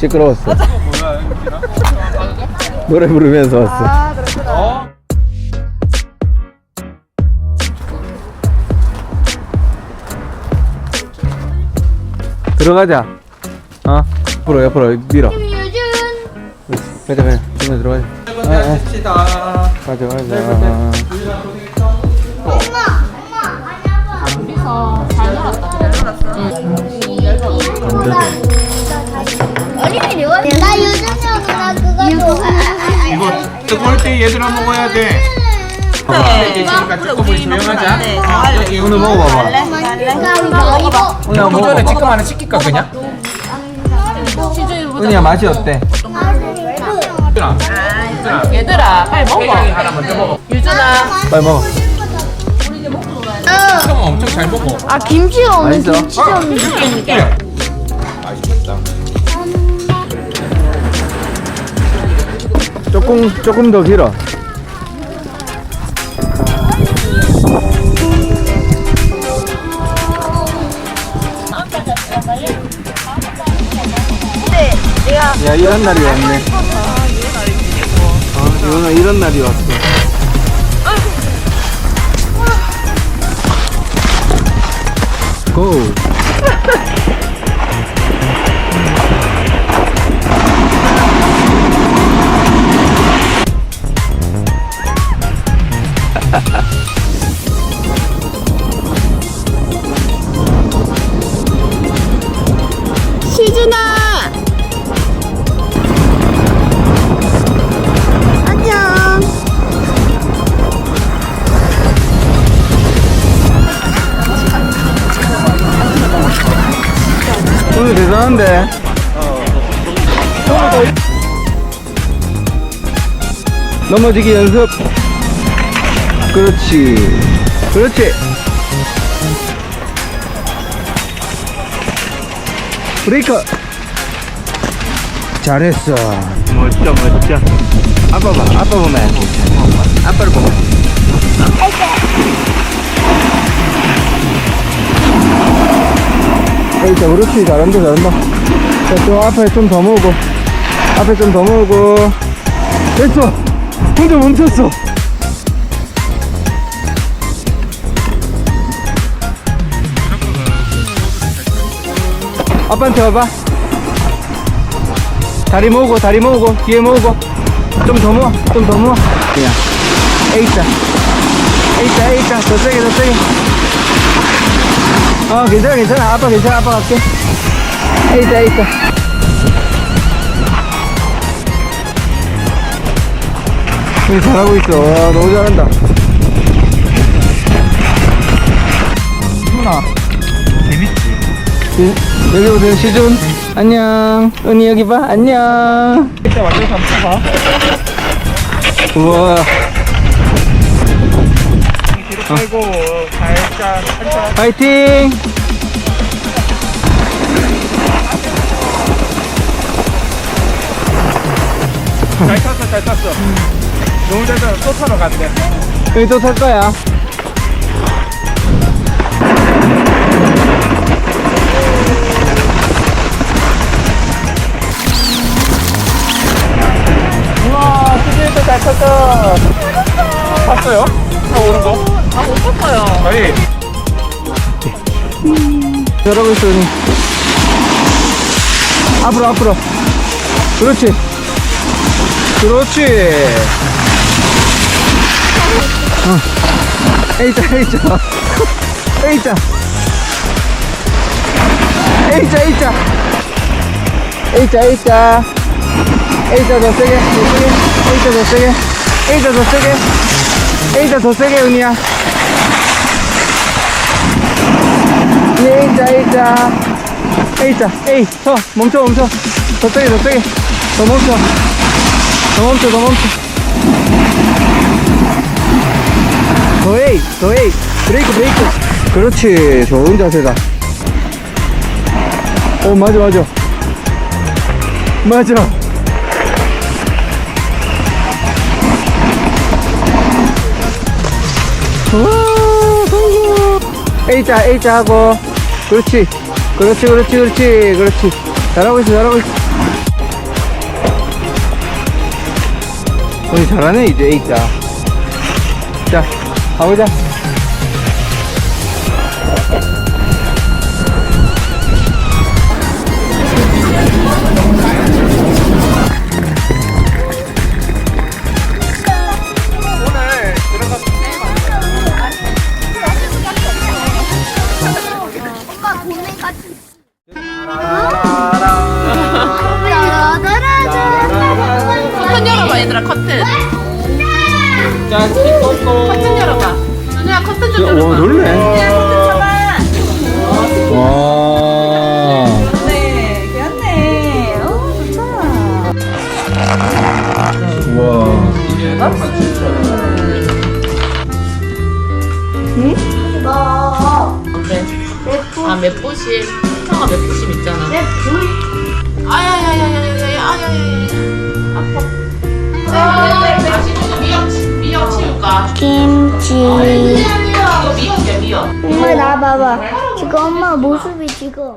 시끄러웠어. 노래 부르면서 왔어. 아 그렇구나. 어? 들어가자. 어? 옆으로, 옆으로 밀어. 유준 가자, 가자. 준호 들어가자. 여러분들 하십시다. 가자, 가자. 엄마 엄마 아니 아빠 둘이서 잘 놀았다. 잘 놀았어. 요원 나 유준이하고 나 그거 좋아 이거 뜨거울 때 얘들아 먹어야 돼. 지금까 조금 우리 조용하자. 여기 오늘 먹어봐봐. 나 이거 은희야, 그 전에 먹어봐. 지금 하나 시킬까 그냥? 은희야, 맛이 어때? 유준아. 유준아. 얘들아 빨리 먹어. 태경이 하나 먼저 먹어. 유준아. 빨리 먹어. 형 엄청 잘 먹어. 아 김치가 없는 맛있어? 김치가 없는 그래. 조금, 조금 더 길어. 야, 이런 날이 왔네. 어, 이거는 이런 날이 왔어. 고! 대단한데? 넘어지기 연습. 그렇지. 그렇지. 브레이크. 잘했어. 멋져, 멋져. 아빠 봐, 아빠 보면 안 돼. 아빠를 보면. 에이자, 그렇지. 잘한다, 잘한다. 자, 좀 앞에 좀 더 모으고. 앞에 좀 더 모으고. 됐어! 혼자 멈췄어! 아빠한테 와봐. 다리 모으고, 다리 모으고, 뒤에 모으고. 좀 더 모아, 좀 더 모아. 그냥. 에이자. 에이자, 에이자. 더 세게, 더 세게. 어, 괜찮아, 괜찮아. 아빠 괜찮아. 아빠 갈게. 에이자, 에이자. 응, 잘하고 있어. 와, 너무 잘한다. 누나. 재밌지? 여기 오세요, 시준. 안녕. 은희 여기 봐. 안녕. 이때 완전 삼켜봐. 우와. 빼고 살짝 살짝. 파이팅! 잘 탔어 잘 탔어. 너무 잘 탔어. 또 타러 간대. 여기 또 탈 거야. 우와, 시즌도 잘 탔어. 탔어요? 타 오는 거? 아못 탔어요. 저희 잘하고 있어, 언니. 앞으로, 앞으로. 그렇지. 그렇지. 어. 에이자, 에이자. 에이자. 에이자, 에이자. 에이자, 에이자. 에이자 더 세게, 더 세게. 에이자 더 세게. 에이자 더 세게. 에이자 더 세게, 은희야. 에이자, 에이자. 에이자, 에이, 서, 멈춰, 멈춰. 더 세게, 더 세게. 더 멈춰. 더 멈춰, 더 멈춰. 더 에이, 더 에이. 브레이크, 브레이크. 그렇지. 좋은 자세다. 어, 맞아, 맞아. 맞아. 와, 성공. A자, A자 하고. 그렇지. 그렇지 그렇지 그렇지. 그렇지. 잘하고 있어 잘하고 있어. 우리 잘하네 이제. 에이자 자 가보자. 와. 아 맵부심 형아 맵부심 있잖아 아야야야야야야야야야야 아파 다시 좀 미역 미역 치울까 김치. 이거 미역이야 미역 엄마 나 봐봐. 지금 엄마 모습이 지금.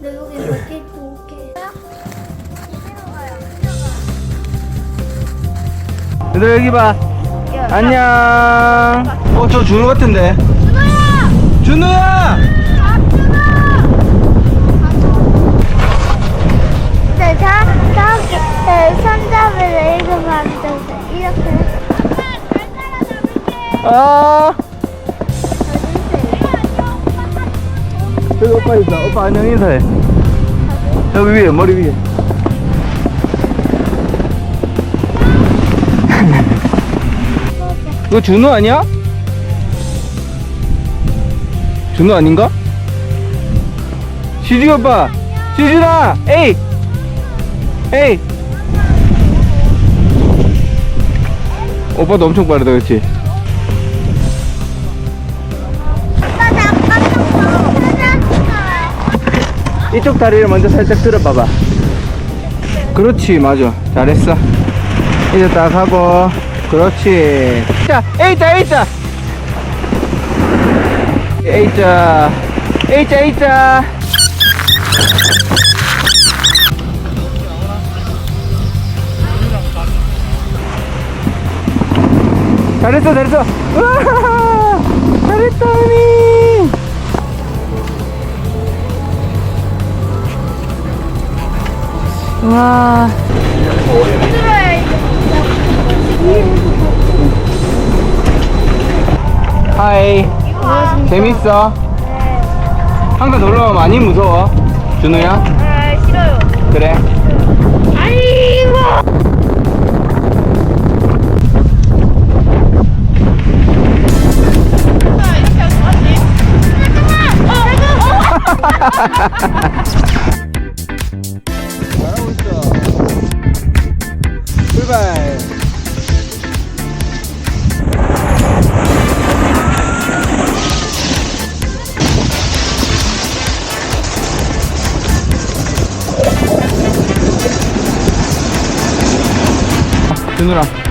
내 여기 몇개 얘들아 여기 봐. 안녕. 어 저 준우 같은데. 준우야! 준우야 네, 자, 저기, 네, 손잡이를 이거 만들어서 이렇게. 아. 저기 오빠 있어. 오빠 안녕 인사해. 여기 위에 머리 위에 이거 준우 아니야? 준우 아닌가? 시주 오빠 시준아 에이 에이 오빠도 엄청 빠르다 그렇지? 이쪽 다리를 먼저 살짝 들어봐봐. 그렇지, 맞아. 잘했어. 이제 딱 하고, 그렇지. 자, A자, A자! A자, A자, A자! 잘했어, 잘했어! 우와! 잘했다, 언니! 와. 하이. 재밌어? 항상 놀러 오면 많이 무서워? 준우야? 아, 싫어요. 그래. 잘하고 না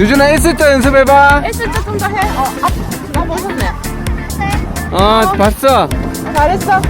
유준아 S자 연습해봐. S자 좀더 해. 어, 앞, 너무 멋있네. 어, 봤어. 잘했어.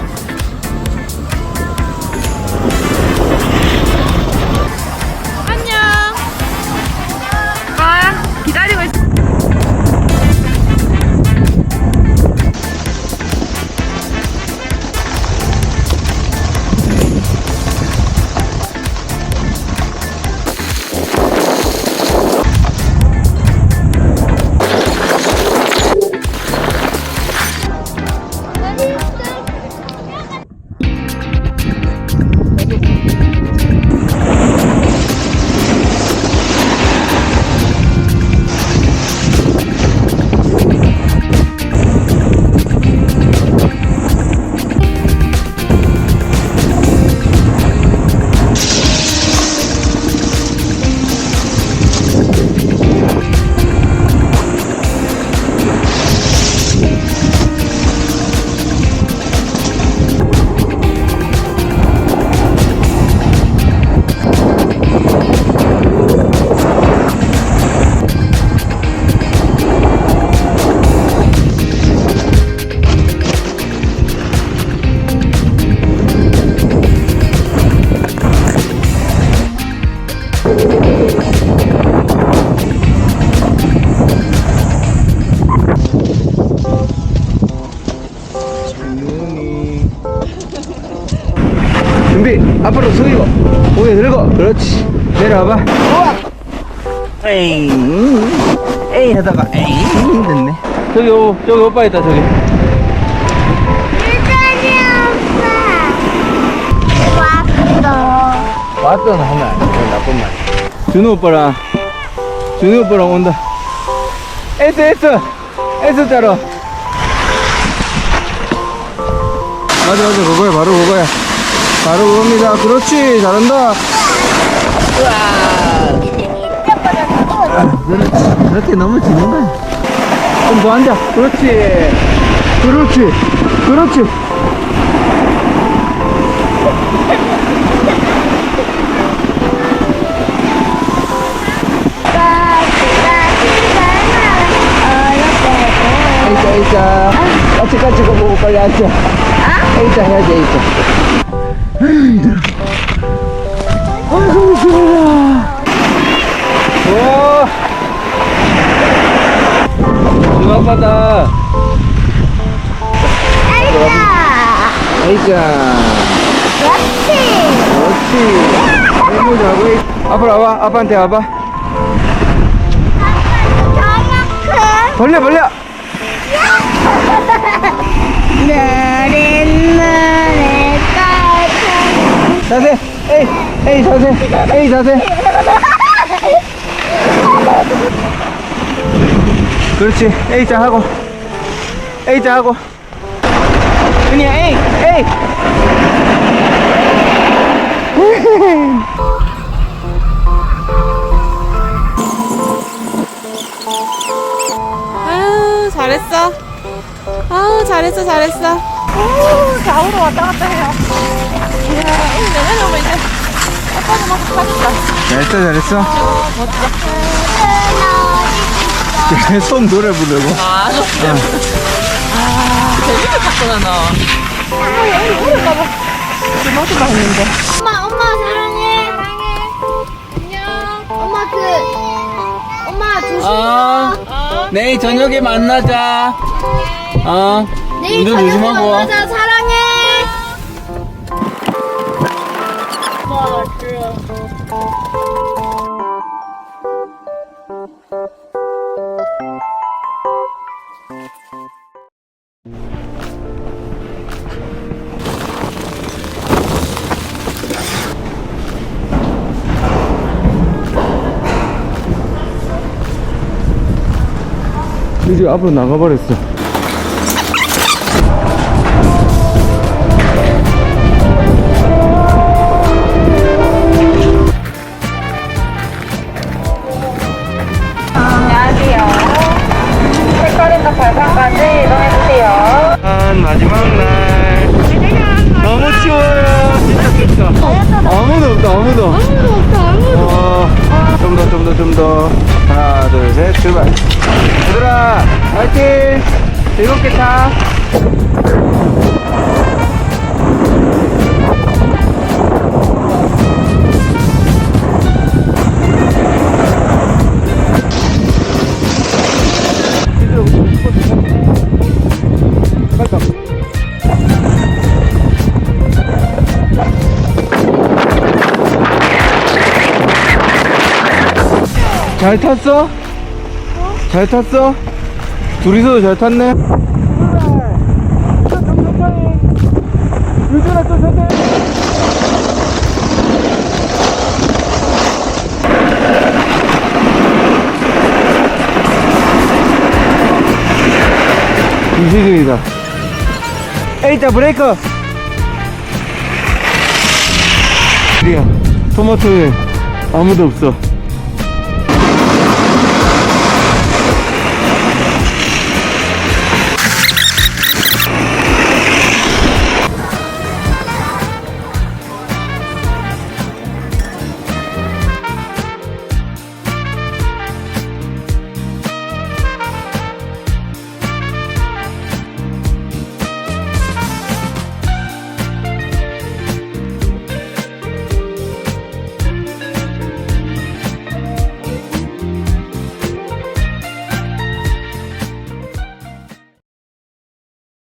준비 앞으로 숙이고 고개 들고. 그렇지. 내려와봐. 우와 에이. 에이 하다가 에이 됐네. 저기 오 저기 오빠 있다 저기. 유전이 오빠. 왔어. 왔던 하면 안 돼. 나쁜 말 준우 오빠랑 준우 오빠랑 온다. S S S 자로. 맞아 맞아. 그거야. 바로 그거야 바로 그겁니다. 그렇지 잘한다. 우와 그렇지 그렇게 넘어지는 거야 좀 더 앉아. 그렇지. 그렇지. 그렇지. eita. 같이 같이 거 보고 빨리 앉아. 에이자 해야지, 에이자. 아이고, 시원하. 우와. 누가 아빠다. 에이자. 그렇지. 해보자고. 에이. 앞으로 와봐. 아빠한테 와봐. 벌려, 벌려. 자세. 에이, 에이, 자세. 에이, 자세. 그렇지. A자 하고. A자 하고. 은희야, 에이, 에이. 아유 잘했어 아우 잘했어 잘했어 오 좌우로 왔다 갔다 해요 이야 이제 막 가겠다 잘했어, 잘했어. 계속 노래 부르고. 아, 너 아, 재밌게 탔구나, 너. 엄마 엄마 사랑해 안녕. 엄마 그 엄마 조심 어, 내일 저녁에 만나자. 어, 내일 운전 저녁에 조심하고. 만나자. 사랑해 이제 앞으로 나가버렸어. 잘 탔어? 잘 탔어? 둘이서도 잘 탔네? 유준아 또 천천히 이시중이다 에이자 브레이크 리야 토마토에 아무도 없어